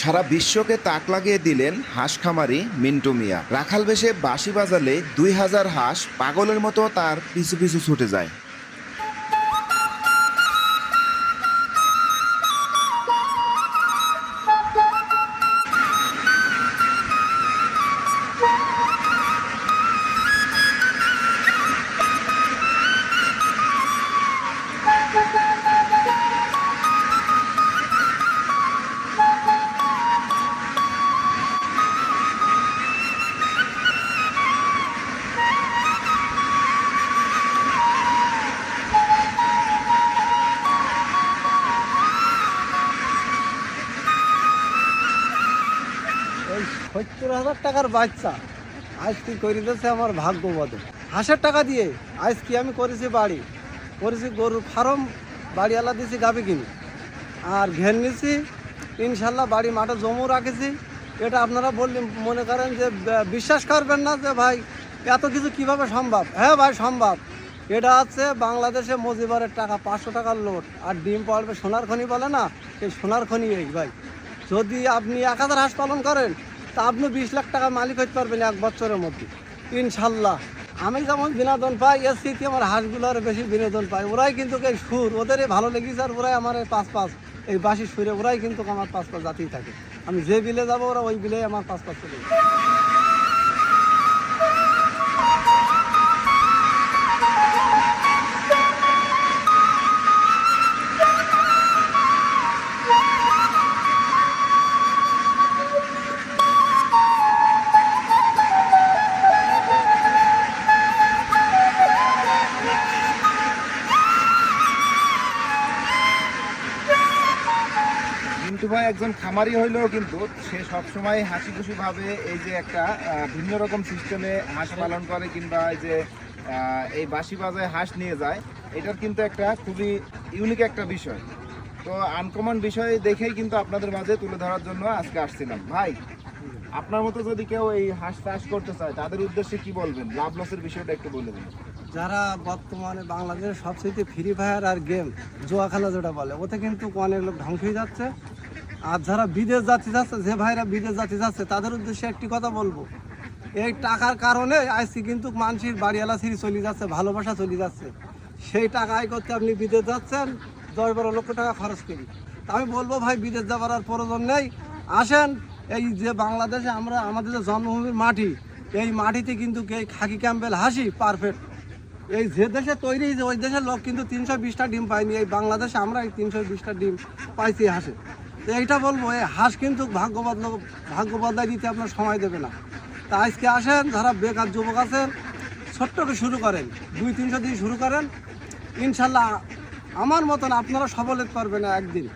সারা বিশ্বকে তাক লাগিয়ে দিলেন হাঁস খামারি মিন্টু মিয়া। রাখাল বেশে বাঁশি বাজালে দুই হাজার হাঁস পাগলের মতো তার পিছু পিছু ছুটে যায়। সত্তর হাজার টাকার বাচ্চা। আজ কি করে দিয়েছে আমার ভাগ্য বদল হাঁসের টাকা দিয়ে আজ কি আমি করেছি বাড়ি? করেছি গরুর ফার্ম, বাড়িওয়ালা দিয়েছি গাবি কিনি। আর ঘের নিছি ইনশাল্লাহ বাড়ি মাঠে জমু রাখেছি। এটা আপনারা বললেন মনে করেন যে বিশ্বাস করবেন না যে, ভাই, এত কিছু কীভাবে সম্ভব? হ্যাঁ ভাই, সম্ভব। এটা হচ্ছে বাংলাদেশে মজিবারের টাকা, পাঁচশো টাকার লোড আর ডিম পড়বে সোনার খনি বলে না? এই সোনার খনি এই, ভাই। যদি আপনি এক হাজার হাঁস পালন করেন তা আপনি বিশ লাখ টাকা মালিক হতে পারবেন এক বছরের মধ্যে। ইনশাল্লাহ। আমি যেমন বিনোদন পাই, এর স্মৃতি আমার হাঁসগুলো আরও বেশি বিনোদন পাই ওরাই কিন্তু এই সুর, ওদেরই ভালো লেগেছে আর ওরাই আমার পাঁচ পাঁচ, এই বাসি সুরে ওরাই কিন্তু আমার পাঁচ পাঁচ জাতেই থাকে। আমি যে বিলে যাব, ওরা ওই বিলেই আমার পাঁচ পাঁচ চলে। মিন্টু ভাই, একজন খামারি হইলেও কিন্তু সে সবসময় হাসি খুশি ভাবে এই যে একটা ভিন্ন রকম সিস্টেমে হাঁস পালন করে কিংবা এই যে এই বাঁশি বাজায় হাঁস নিয়ে যায়, এটার কিন্তু একটা খুবই ইউনিক একটা বিষয়। তো আনকমন বিষয় দেখেই কিন্তু আপনাদের মাঝে তুলে ধরার জন্য আজকে আসছিলাম। ভাই, আপনার মতো যদি কেউ এই হাঁস চাষ করতে চায়, তাদের উদ্দেশ্যে কি বলবেন? লাভ লসের বিষয়টা একটু বলে দিন। যারা বর্তমানে বাংলাদেশের সবচেয়ে ফ্রি ফায়ার আর গেম জুয়া খেলা যেটা বলে, ওতে কিন্তু অনেক লোক ধ্বংস হয়ে যাচ্ছে। আর যারা বিদেশ যাচ্ছে যাচ্ছে, যে ভাইরা বিদেশ যাচ্ছে যাচ্ছে, তাদের উদ্দেশ্যে একটি কথা বলব। এই টাকার কারণে আজকে কিন্তু মানুষের বাড়িওয়ালা সিঁড়ি চলে যাচ্ছে, ভালোবাসা চলে যাচ্ছে। সেই টাকা আয় করতে আপনি বিদেশ যাচ্ছেন, দশ বারো লক্ষ টাকা খরচ করি। আমি বলব ভাই, বিদেশ যাবার আর প্রয়োজন নেই। আসেন, এই যে বাংলাদেশে আমরা, আমাদের যে জন্মভূমির মাটি, এই মাটিতে কিন্তু এই খাকি ক্যাম্পেল হাসি পারফেক্ট এই যে দেশে তৈরি হয়েছে ওই দেশের লোক কিন্তু তিনশো বিশটা ডিম পাইনি এই বাংলাদেশে আমরা এই তিনশো বিশটা ডিম পাইছি হাঁসে। তো এইটা বলব, এই হাঁস কিন্তু ভাগ্যবাদ ভাগ্যবাদায় দিতে আপনার সময় দেবে না। তা আজকে আসেন, যারা বেকার যুবক আছেন ছোট্টকে শুরু করেন, দুই, তিনশো দিন শুরু করেন, ইনশাল্লাহ আমার মতন আপনারা সবল হতে পারবেন একদিন।